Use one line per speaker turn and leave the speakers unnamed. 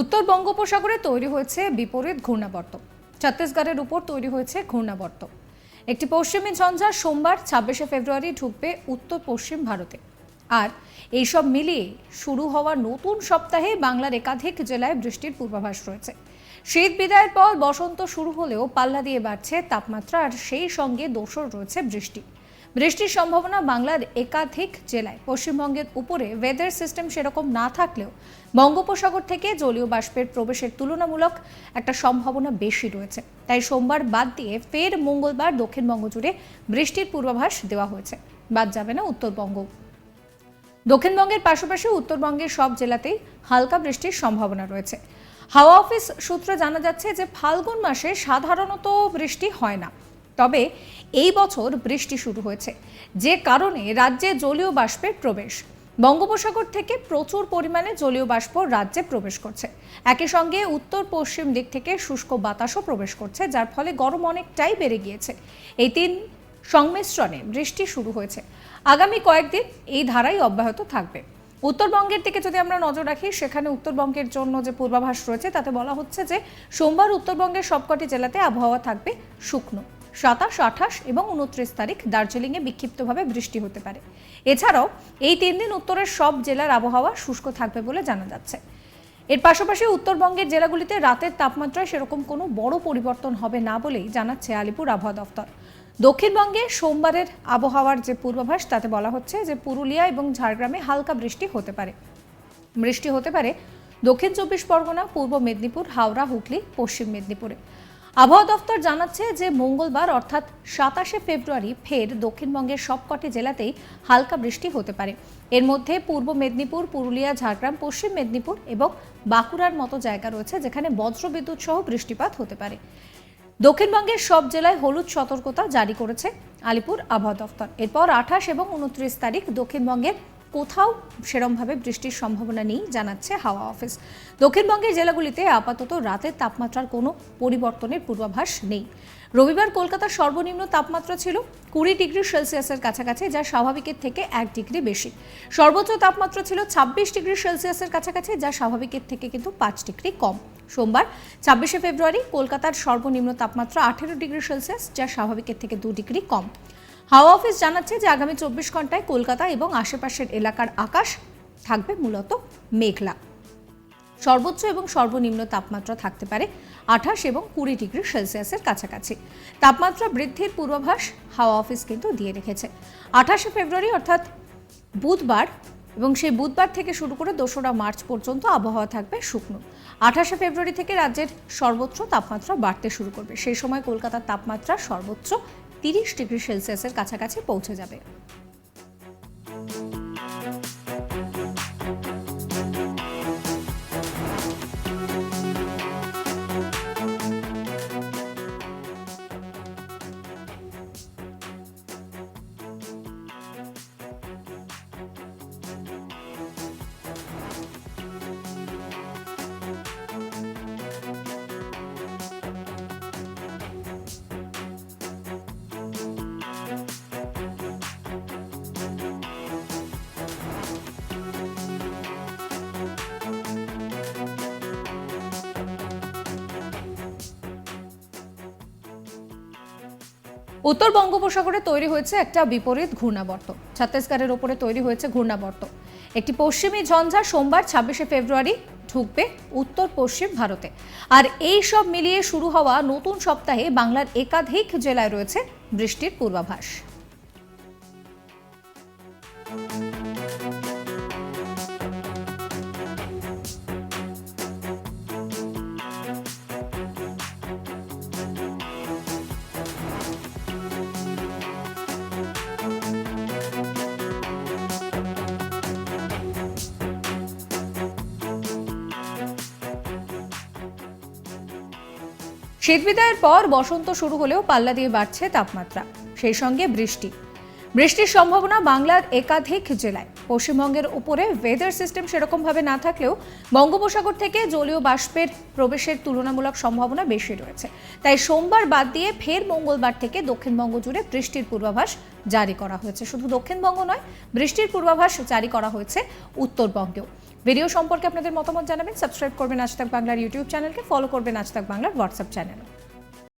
উত্তর বঙ্গোপসাগরে তৈরি হয়েছে বিপরীত ঘূর্ণাবর্ত। ছত্তিশগড়ের উপর তৈরি হয়েছে ঘূর্ণাবর্ত। একটি পশ্চিমী ঝঞ্ঝা সোমবার, ছাব্বিশে ফেব্রুয়ারি, ঢুকবে উত্তর পশ্চিম ভারতে। আর এইসব মিলিয়ে শুরু হওয়া নতুন সপ্তাহে বাংলার একাধিক জেলায় বৃষ্টির পূর্বাভাস রয়েছে। শীত বিদায়ের পর বসন্ত শুরু হলেও পাল্লা দিয়ে বাড়ছে তাপমাত্রা, আর সেই সঙ্গে দোষর রয়েছে বৃষ্টি। বৃষ্টির সম্ভাবনা বাংলার একাধিক জেলায়। পশ্চিমবঙ্গের উপরে ওয়েদার সিস্টেম সেরকম না থাকলেও বঙ্গোপসাগর থেকে জলীয় বাষ্পের প্রবেশের তুলনামূলক একটা সম্ভাবনা বেশি রয়েছে। তাই সোমবার বাদ দিয়ে ফের মঙ্গলবার দক্ষিণবঙ্গ জুড়ে বৃষ্টির পূর্বাভাস দেওয়া হয়েছে। বাদ যাবে না উত্তরবঙ্গ। দক্ষিণবঙ্গের পাশাপাশি উত্তরবঙ্গের সব জেলাতেই হালকা বৃষ্টির সম্ভাবনা রয়েছে। হাওয়া অফিস সূত্রে জানা যাচ্ছে যে, ফাল্গুন মাসে সাধারণত বৃষ্টি হয় না। তবে এই বছর বৃষ্টি শুরু হয়েছে। যে কারণে রাজ্যে জলীয় বাষ্পের প্রবেশ। বঙ্গোপসাগর থেকে প্রচুর পরিমাণে জলীয় বাষ্প রাজ্যে প্রবেশ করছে। একই সঙ্গে উত্তর পশ্চিম দিক থেকে শুষ্ক বাতাসও প্রবেশ করছে, যার ফলে গরম অনেকটাই বেড়ে গিয়েছে। এই তিন সংমিশ্রণে বৃষ্টি শুরু হয়েছে। আগামী কয়েকদিন এই ধারাই অব্যাহত থাকবে। উত্তরবঙ্গের দিকে যদি আমরা নজর রাখি, সেখানে উত্তরবঙ্গের জন্য যে পূর্বাভাস রয়েছে, তাতে বলা হচ্ছে যে সোমবার উত্তরবঙ্গের সবকটি জেলাতে আবহাওয়া থাকবে শুকনো। সাতাশ, আঠাশ এবং উনত্রিশ তারিখ দার্জিলিংয়ে বিক্ষিপ্তভাবে বৃষ্টি হতে পারে। এছাড়াও এই তিন দিন উত্তরের সব জেলার আবহাওয়া শুষ্ক থাকবে বলে জানা যাচ্ছে। এর পাশাপাশি উত্তরবঙ্গের জেলাগুলিতে রাতের তাপমাত্রায় সেরকম কোনো বড় পরিবর্তন হবে না বলেই জানাচ্ছে আলিপুর আবহাওয়া দফতর দক্ষিণবঙ্গে সোমবারের আবহাওয়ার যে পূর্বাভাস, তাতে বলা হচ্ছে যে পুরুলিয়া এবং ঝাড়গ্রামে হালকা বৃষ্টি হতে পারে। বৃষ্টি হতে পারে দক্ষিণ চব্বিশ পরগনা, পূর্ব মেদিনীপুর, হাওড়া, হুগলি, পশ্চিম মেদিনীপুরে। আবহাওয়া দফতর জানাচ্ছে যে মঙ্গলবার, অর্থাৎ সাতাশে ফেব্রুয়ারি, ফের দক্ষিণবঙ্গের সবকটি জেলাতেই হালকা বৃষ্টি হতে পারে। এর মধ্যে পূর্ব মেদিনীপুর, পুরুলিয়া, ঝাড়গ্রাম, পশ্চিম মেদিনীপুর এবং বাঁকুড়ার মতো জায়গা রয়েছে যেখানে বজ্রবিদ্যুৎ সহ বৃষ্টিপাত হতে পারে। দক্ষিণবঙ্গের সব জেলায় হলুদ সতর্কতা জারি করেছে আলিপুর আবহাওয়া দফতর। এরপর আঠাশ এবং উনত্রিশ তারিখ দক্ষিণবঙ্গের কোথাও সেরমভাবে বৃষ্টির সম্ভাবনা নেই, জানাচ্ছে হাওয়া অফিস। দক্ষিণবঙ্গের জেলাগুলিতে আপাতত রাতের তাপমাত্রার কোনো পরিবর্তনের পূর্বাভাস নেই। রবিবার কলকাতার সর্বনিম্ন তাপমাত্রা ছিল কুড়ি ডিগ্রি সেলসিয়াসের কাছাকাছি, যা স্বাভাবিকের থেকে এক ডিগ্রি বেশি। সর্বোচ্চ তাপমাত্রা ছিল ছাব্বিশ ডিগ্রি সেলসিয়াসের কাছাকাছি, যা স্বাভাবিকের থেকে কিন্তু পাঁচ ডিগ্রি কম। সোমবার, ছাব্বিশে ফেব্রুয়ারি, কলকাতার সর্বনিম্ন তাপমাত্রা আঠেরো ডিগ্রি সেলসিয়াস, যা স্বাভাবিকের থেকে দু ডিগ্রি কম। হাওয়া অফিস জানাচ্ছে যে আগামী চব্বিশ ঘন্টায় কলকাতা এবং আশেপাশের এলাকার আকাশ থাকবে মূলত মেঘলা। সর্বোচ্চ এবং সর্বনিম্ন তাপমাত্রা থাকতে পারে আঠাশ এবং কুড়ি ডিগ্রি সেলসিয়াসের কাছাকাছি। তাপমাত্রা বৃদ্ধির পূর্বাভাস হাওয়া অফিস কিন্তু দিয়ে রেখেছে। আঠাশে ফেব্রুয়ারি অর্থাৎ বুধবার এবং সেই বুধবার থেকে শুরু করে দোসরা মার্চ পর্যন্ত আবহাওয়া থাকবে শুকনো। আঠাশে ফেব্রুয়ারি থেকে রাজ্যের সর্বোচ্চ তাপমাত্রা বাড়তে শুরু করবে। সেই সময় কলকাতার তাপমাত্রা সর্বোচ্চ তিরিশ ডিগ্রি সেলসিয়াসের কাছাকাছি পৌঁছে যাবে। উত্তর বঙ্গোপসাগরে তৈরি হয়েছে একটা বিপরীত ঘূর্ণাবর্ত। ছত্তিশগড়ের ওপরে তৈরি হয়েছে ঘূর্ণাবর্ত। একটি পশ্চিমী ঝঞ্ঝা সোমবার, ছাব্বিশে ফেব্রুয়ারি, ঢুকবে উত্তর পশ্চিম ভারতে। আর এই সব মিলিয়ে শুরু হওয়া নতুন সপ্তাহে বাংলার একাধিক জেলায় রয়েছে বৃষ্টির পূর্বাভাস। শীত বিদায়ের পর বসন্ত শুরু হলেও পাল্লা দিয়ে বাড়ছে তাপমাত্রা। সেই সঙ্গে বৃষ্টি। বৃষ্টির সম্ভাবনা বাংলার একাধিক জেলায়। পশ্চিমবঙ্গের উপরে ওয়েদার সিস্টেম সেরকমভাবে না থাকলেও বঙ্গোপসাগর থেকে জলীয় বাষ্পের প্রবেশের তুলনামূলক সম্ভাবনা বেশি রয়েছে। তাই সোমবার বাদ দিয়ে ফের মঙ্গলবার থেকে দক্ষিণবঙ্গ জুড়ে বৃষ্টির পূর্বাভাস জারি করা হয়েছে। শুধু দক্ষিণবঙ্গ নয়, বৃষ্টির পূর্বাভাস জারি করা হয়েছে উত্তরবঙ্গেও। ভিডিও সম্পর্কে আপনাদের মতামত জানাবেন সাবস্ক্রাইব করবেন আজ বাংলার ইউটিউব চ্যানেলকে ফলো করবেন আজ বাংলার হোয়াটসঅ্যাপ চ্যানেল